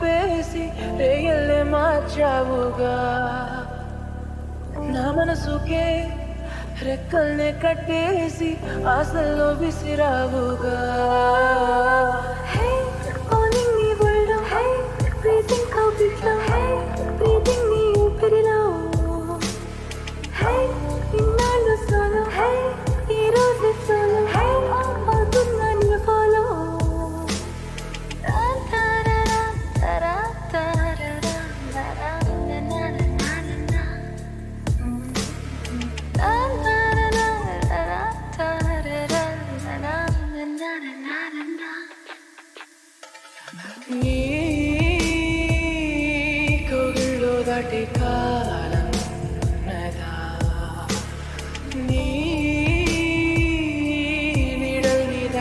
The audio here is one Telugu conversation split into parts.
సూర్యున్నే రేయల్లే మార్చావుగా. నా మనసుకే రెక్కల్నే కట్టేసి ఆశల్లో విసిరావుగా. హే calling me world of hey, breathing కౌగిట్లో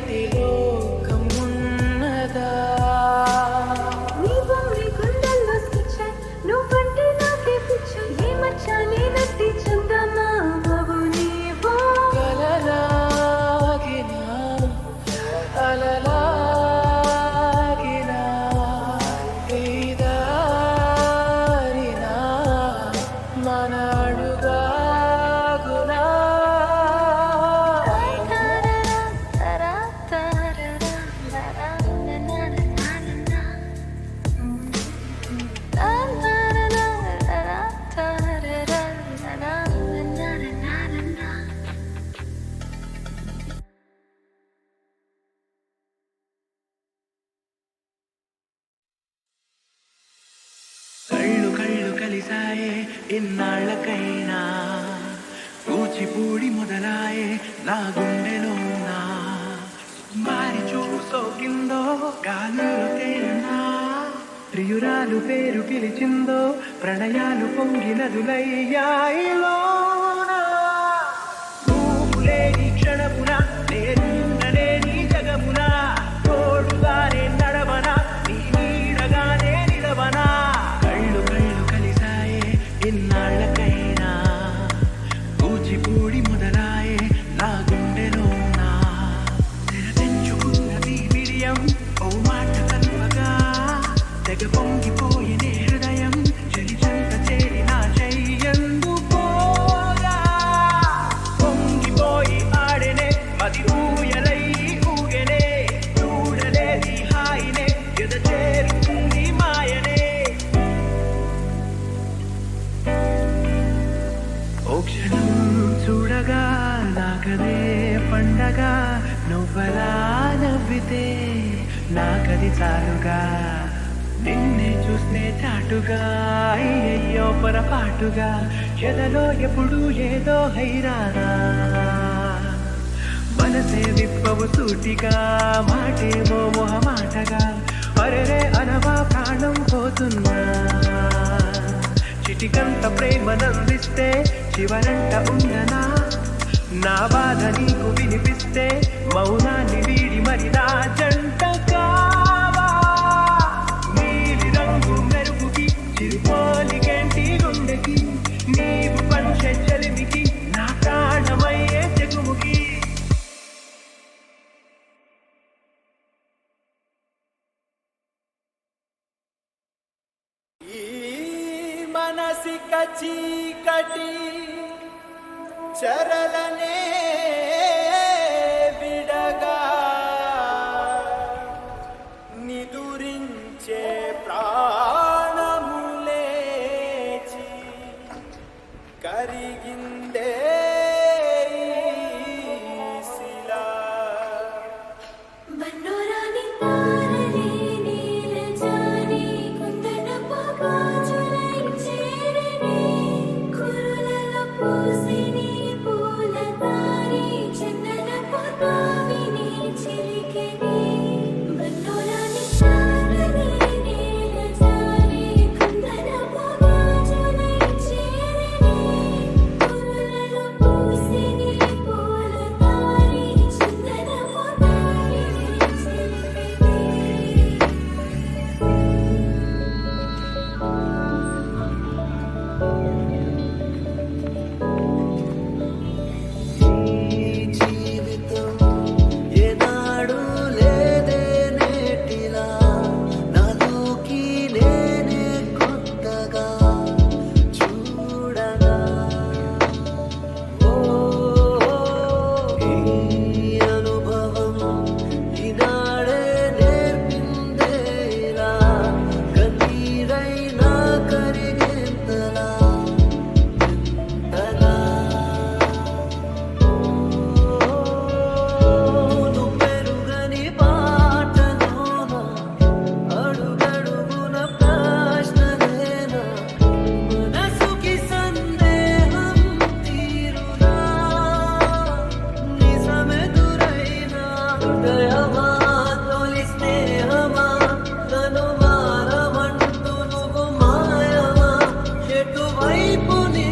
like they go. కలిసాయే ఇన్నాళ్ళకైనా. కూచిపూడి మొదలాయే నా గుండెలోనా. మారి చూసోకిందో గాలులో తేలినా. ప్రియురాలు పేరు పిలిచిందో ప్రణయాలు పొంగినదులయ్యాయిలోనా అది చాలుగా. నిన్నే చూస్తే చాటుగా. అయ్యయ్యో పొరపాటుగా ఎదలో ఎప్పుడు ఏదో హైరానా. మనసే విప్పవు సూటిగా. మాటేమో మొహమాటగా. అరరే అనవా ప్రాణం పోతున్నా. చిటికంత ప్రేమనందిస్తే చివరంట ఉండనా? నా బాధ నీకు వినిపిస్తే మౌనాన్ని వీడి మరి జంట చీకటి చరలనే విడగా నిదురించే ప్రాణములేచి కరిగిందే 不离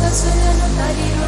Santa Santa Maria